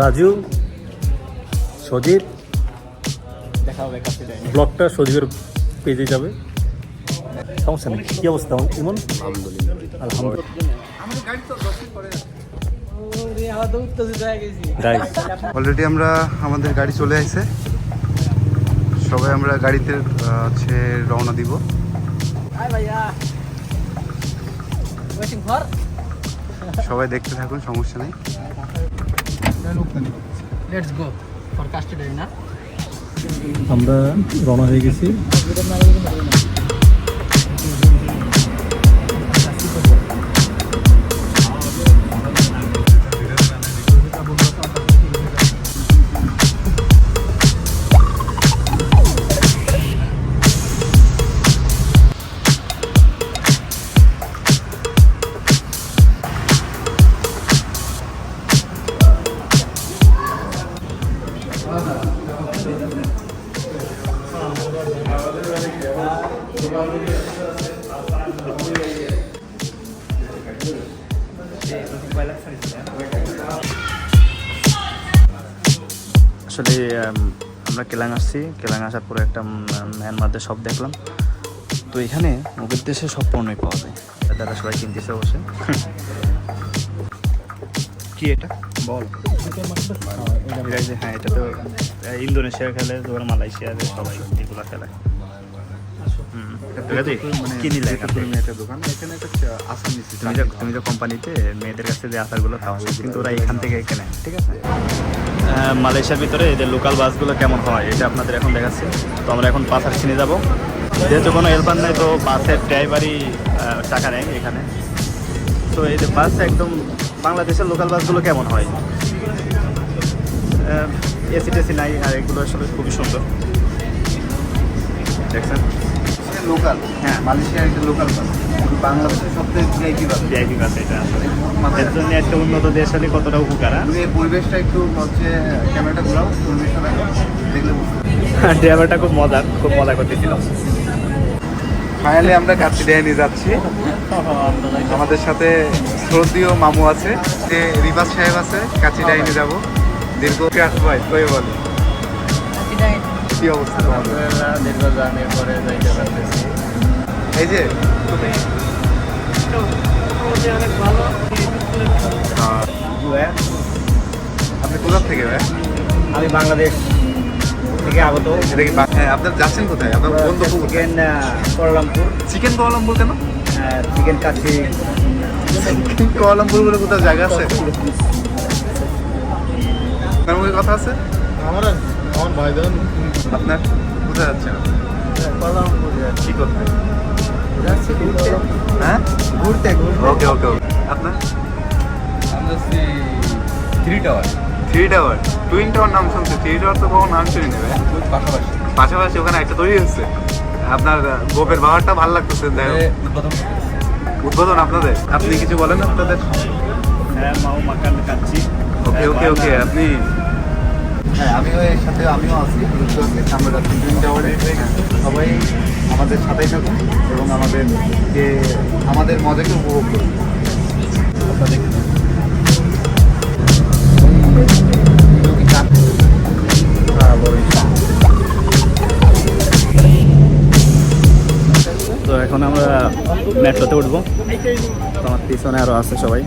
রাজু সজীব দেখা হবে ব্লগটা সজীবের পেজে যাবে। সমস্যা নেই। কী অবস্থা ইমন? আলহামদুলিল্লাহ। অলরেডি আমরা আমাদের গাড়ি চলে আসছে। সবাই আমরা গাড়িতে হচ্ছে রওনা দিব। সবাই দেখতে থাকুন সমস্যা নেই। আমরা রওনা হয়ে গেছি। আসলে আমরা কেলাং আসছি। কেলাং আসার পরে একটা মিয়ানমারদের সব দেখলাম। তো এখানে ওদের দেশে সব পণ্যই পাওয়া যায়। দাদা সবাই কিনতেছে অবশ্যই। কি এটা? বল। হ্যাঁ এটা তো ইন্দোনেশিয়া খেলে তোমার মালয়েশিয়াতে সবাই এগুলো খেলে। এখানে একটা তুমি যে তুমি যে কোম্পানিতে মেয়েদের কাছে যে আচারগুলো খাওয়া কিন্তু ওরা এখান থেকে কেনে ঠিক আছে? আহ, মালয়েশিয়ার ভিতরে এদের লোকাল বাসগুলো কেমন হয় এটা আপনাদের এখন দেখাচ্ছি। তো আমরা এখন পাসার চিনে যাব। যেহেতু কোনো হেল্পার নেই তো বাসের ড্রাইভারই টাকা নেয় এখানে। তো এই যে বাস একদম বাংলাদেশের লোকাল বাসগুলো কেমন হয়? এসি টেসি নাই আর এগুলো আসলে খুবই সুন্দর। দেখছেন? লোকাল হ্যাঁ। মালয়েশিয়ার একটা লোকাল বাস বাংলাদেশের সবথেকে ভিআইপি বাস ভিআইপি বাস এটা আসলে। এর জন্য একটা উন্নত দেশ হলে কতটা উপকার হ্যাঁ? এই পরিবেশটা একটু হচ্ছে ক্যামেরাটা ঘোরাও পরিবেশটা দেখলে ড্রাইভারটা খুব মজা খুব মজা করতেছিল ফাইনালি আমরা কাচ্চি নিয়ে যাচ্ছি। আমাদের সাথে শ্রদ্ধীয় মামু আছে যে রিবাস সাহেব আছে কাচ্চি নিয়ে যাব। দীর্ঘ ভাই কই বলে? কি অবস্থা তোমাদের? দীর্ঘ জার্নির পরে যাইতে পারতেছি। এই যে হ্যাঁ। আপনি কোথা থেকে ভাই? আমি বাংলাদেশ। থেকে আগত। এটা কি হ্যাঁ আপনার যাচ্ছেন কোথায়? আপনার কোথায়? Chicken Kuala Lumpur chicken Kuala Lumpur কেন? চিকেন কাচ্চি। চিকেন কোয়ালামপুর বলে কোথাও জায়গা আছে? আপনার মুখে কথা আছে? আমার আমার ভাইজান। আপনার কোথায় যাচ্ছেন? কি করতে হ্যাঁ? ঘুরতে ঘুরতে। ওকে ওকে ওকে। আপনার? আমরা three tower three tower twin tower নাম শুনছে। থ্রি টাওয়ার তো কখন নাম শুনি নেবে পাশাপাশি। পাশাপাশি ওখানে একটা তৈরি হচ্ছে। আপনার গোপের বাহারটা ভালো লাগতেছে উদ্বোধন। আপনাদের? আপনি কিছু বলেন আপনাদের? হ্যাঁ মাও মাকান কাচ্চি ওকে ওকে ওকে আপনি? হ্যাঁ আমিও এর সাথে আমিও আছি। যুক্ত আছি। আমরা যাচ্ছি টুইন টাওয়ারে সবাই আমাদের সাথেই থাকুন এবং আমাদের যে আমাদের মজাকে উপভোগ করুন। তো এখন আমরা মেট্রোতে উঠবো। তো আমার পিছনে আরও আছে সবাই।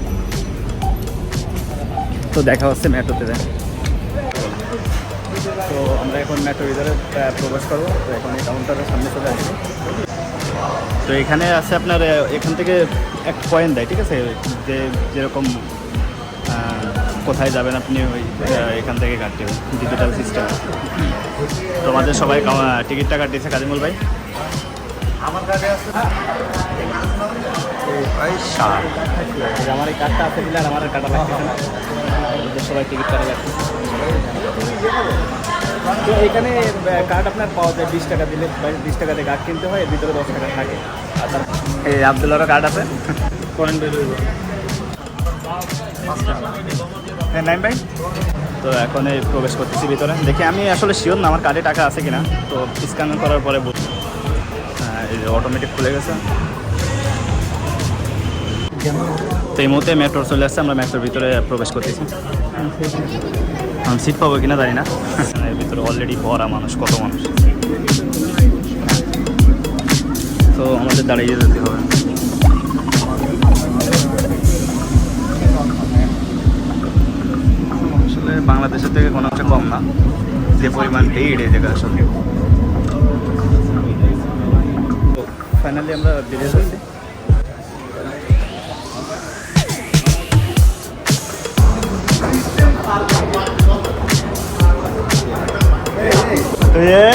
তো দেখা হচ্ছে মেট্রোতে তো আমরা এখন মেট্রো ভিতরে প্রবেশ করব। তো এখন এই কাউন্টারের সামনে চলে আসব। তো এখানে আছে আপনার, এখান থেকে এক পয়েন্ট দেয়, ঠিক আছে? যে যেরকম কোথায় যাবেন আপনি ওই এখান থেকে কাটতে ডিজিটাল সিস্টেম তো আমাদের সবাই টিকিটটা কাটিয়েছে কাজিমুল ভাই? আমার কাছে আছে আমার এই কার্ডটা আছে আর আমার কাটা না। সবাই টিকিট কাটা লাগছে তো এখানে কার্ড আপনার পাওয়া যায় বিশ টাকা দিলে বিশ টাকাতে কার্ড কিনতে হয় ভিতরে দশ টাকা থাকে। আর এই কার্ড আছে? হ্যাঁ নাইম ভাই তো এখন এই প্রবেশ করতেছি ভিতরে। দেখি আমি আসলে শিওর না আমার কার্ডে টাকা আছে কিনা। তো স্ক্যান করার পরে বুঝ হ্যাঁ, অটোমেটিক খুলে গেছে। তো এই মুহূর্তে মেট্রো চলে আসছে আমরা মেট্রোর ভিতরে প্রবেশ করতেছি। আমি সিট পাবো কিনা জানি না। এর ভিতরে অলরেডি ভরা মানুষ কত মানুষ। তো আমাদের দাঁড়িয়ে যেতে হবে। বাংলাদেশের থেকে কোনো একটা কম না। যে পরিমাণ ভিড় এই জায়গায় সঙ্গে ফাইনালি আমরা বেরিয়ে যাচ্ছি Yeah.